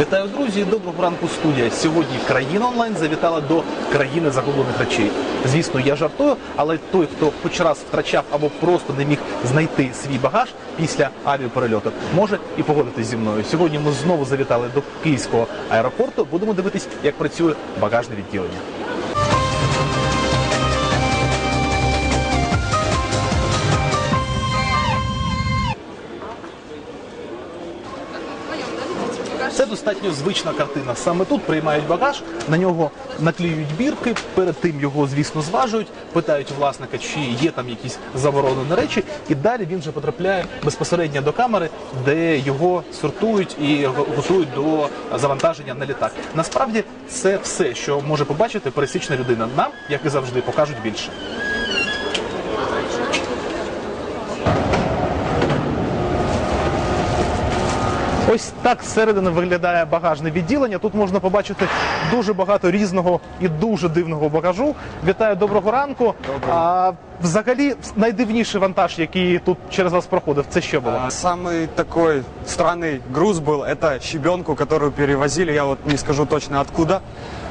Вітаю, друзі! Доброго ранку, студія. Сьогодні країна онлайн завітала до країни загублених речей. Звісно, я жартую, але той, хто хоч раз втрачав або просто не міг знайти свій багаж після авіаперельоту, може і погодитись зі мною. Сьогодні ми знову завітали до київського аеропорту. Будемо дивитись, як працює багажне відділення. Це достатньо звична картина. Саме тут приймають багаж, на нього наклеюють бірки, перед тим його, звісно, зважують, питають власника, чи є там якісь заборонені речі, і далі він вже потрапляє безпосередньо до камери, де його сортують і готують до завантаження на літак. Насправді це все, що може побачити пересічна людина. Нам, як і завжди, покажуть більше. Ось так зсередини виглядає багажне відділення. Тут можна побачити дуже багато різного і дуже дивного багажу. Вітаю, доброго ранку. А взагалі найдивніший вантаж, який тут через вас проходив, це що було? А, Самый такой странный груз был, это щебенку, которую перевозили, я вот не скажу точно откуда.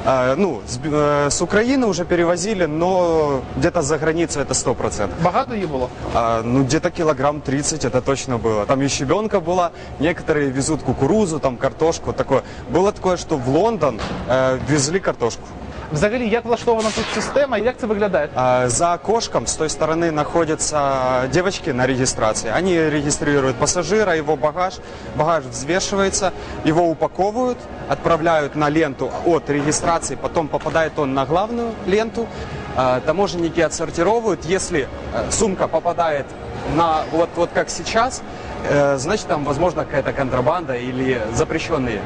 А, Ну, с, э, с Украины уже перевозили, но где-то за границей это 100%. Багато її було. А, Ну, где-то килограмм 30 это точно было. Там и щебенка была, некоторые везут кукурузу, там картошку, такое. Было такое, что в Лондон э, везли картошку. Взагалі, як влаштована тут система, як це виглядає? А, За окошком с той стороны находятся девочки на регистрации. Они регистрируют пассажира, его багаж. Багаж взвешивается, его упаковывают, отправляют на ленту от регистрации, потом попадает он на главную ленту. А, Таможенники отсортировывают. Если э, сумка попадает на вот, вот как сейчас, э, значит там возможно какая-то контрабанда или запрещенные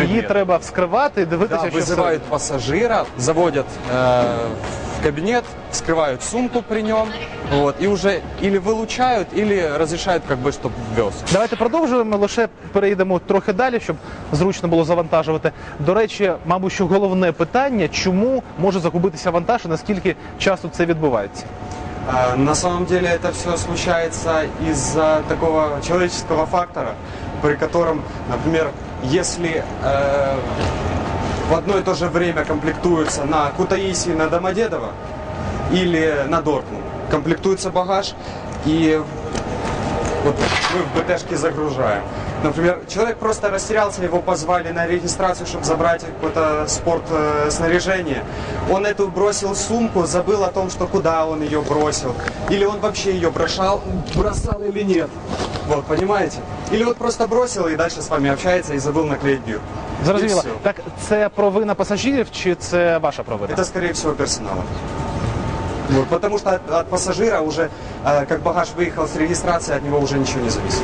Її предметы. треба вскривати і дивитися, Да, що вызывают всередині. пассажира, заводят э, в кабинет, скрывают сумку при нем, вот, и уже или вылучают, или разрешают, как бы, чтобы ввез. Давайте продовжуємо, лише перейдемо трохи далі, щоб зручно було завантажувати. До речі, мабуть, що головне питання, чому може загубитися вантаж і наскільки часто це відбувається? А, На самом деле это все случается из-за такого человеческого фактора, при котором, например, если э, в одно и то же время комплектуются на Кутаиси на Домодедово или на Дортмунд, комплектуется багаж, и вот мы в БТшке загружаем. Например, человек просто растерялся, его позвали на регистрацию, чтобы забрать какое-то спорт э, снаряжение. Он эту бросил сумку, забыл о том, что куда он ее бросил. Или он вообще ее бросал, бросал или нет. Вот, понимаете? Или вот просто бросил и дальше с вами общается и забыл наклеить бир. Зрозуміло. Так це провина пасажирів чи це ваша провина? Это, скорее всего, персонала. Вот, потому что от, от пассажира уже, э, как багаж выехал с регистрации, от него уже ничего не зависит.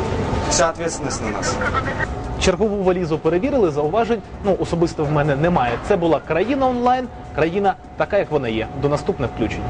Вся ответственность на нас. Чергову валізу перевірили, зауважень ну особисто в мене немає. Це була країна онлайн, країна така, як вона є. До наступних включень.